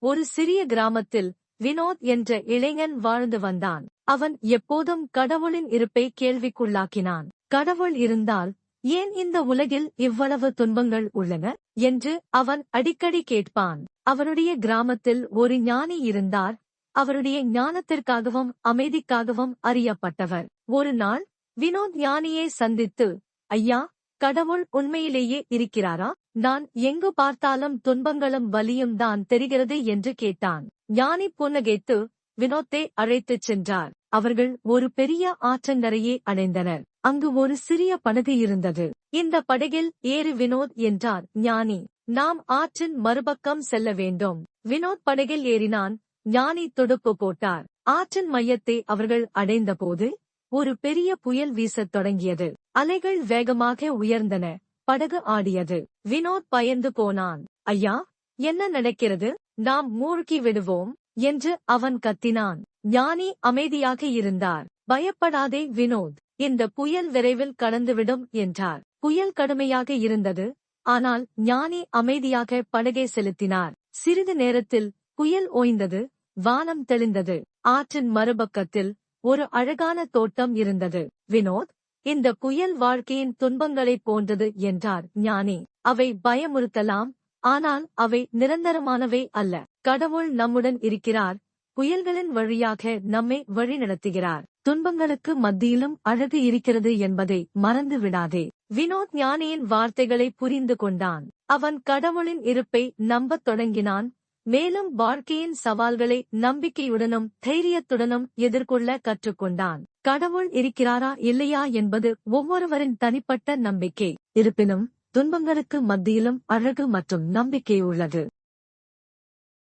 ஒரு சிறிய கிராமத்தில் வினோத் என்ற இளைஞன் வாழ்ந்து வந்தான். அவன் எப்போதும் கடவுளின் இருப்பை கேள்விக்குள்ளாக்கினான். கடவுள் இருந்தால் ஏன் இந்த உலகில் இவ்வளவு துன்பங்கள் உள்ளன? என்று அவன் அடிக்கடி கேட்பான். அவருடைய கிராமத்தில் ஒரு ஞானி இருந்தார். அவருடைய ஞானத்திற்காகவும் அமைதிக்காகவும் அறியப்பட்டவர். ஒரு நாள் வினோத் ஞானியை சந்தித்து ஐயா கடவுள் உண்மையிலேயே இருக்கிறாரா? நான் எங்கு பார்த்தாலும் துன்பங்களும் வலியும் தான் தெரிகிறது என்று கேட்டான். ஞானி புன்னகைத்து வினோத்தை அழைத்துச் சென்றார். அவர்கள் ஒரு பெரிய ஆற்றங்கரையை அடைந்தனர். அங்கு ஒரு சிறிய படகு இருந்தது. இந்த படகில் ஏறு வினோத் என்றார். ஞானி நாம் ஆற்றின் மறுபக்கம் செல்ல வேண்டும். வினோத் படகில் ஏறினான். ஞானி துடுப்பு போட்டார். ஆற்றின் மையத்தை அவர்கள் அடைந்தபோது ஒரு பெரிய புயல் வீசத் தொடங்கியது. அலைகள் வேகமாக உயர்ந்தன. படகு ஆடியது. வினோத் பயந்து போனான். ஐயா என்ன நடக்கிறது? நாம் மூழ்கி விடுவோம் என்று அவன் கத்தினான். ஞானி அமைதியாக இருந்தார். பயப்படாதே வினோத் இந்த புயல் விரைவில் கடந்துவிடும் என்றார். புயல் கடுமையாக இருந்தது ஆனால் ஞானி அமைதியாக படகை செலுத்தினார். சிறிது நேரத்தில் புயல் ஓய்ந்தது வானம் தெளிந்தது. ஆற்றின் மறுபக்கத்தில் ஒரு அழகான தோட்டம் இருந்தது. வினோத் இந்த புயல் வாழ்க்கையின் துன்பங்களைப் போன்றது என்றார் ஞானி. அவை பயமுறுத்தலாம் ஆனால் அவை நிரந்தரமானவை அல்ல. கடவுள் நம்முடன் இருக்கிறார் புயல்களின் வழியாக நம்மை வழிநடத்துகிறார். துன்பங்களுக்கு மத்தியிலும் அழகு இருக்கிறது என்பதை மறந்து விடாதே. வினோத் ஞானியின் வார்த்தைகளை புரிந்து கொண்டான். அவன் கடவுளின் இருப்பை நம்பத் தொடங்கினான் மேலும் வாழ்க்கையின் சவால்களை நம்பிக்கையுடனும் தைரியத்துடனும் எதிர்கொள்ள கற்றுக்கொண்டான். கடவுள் இருக்கிறாரா இல்லையா என்பது ஒவ்வொருவரின் தனிப்பட்ட நம்பிக்கை. இருப்பினும் துன்பங்களுக்கு மத்தியிலும் அழகு மற்றும் நம்பிக்கை உள்ளது.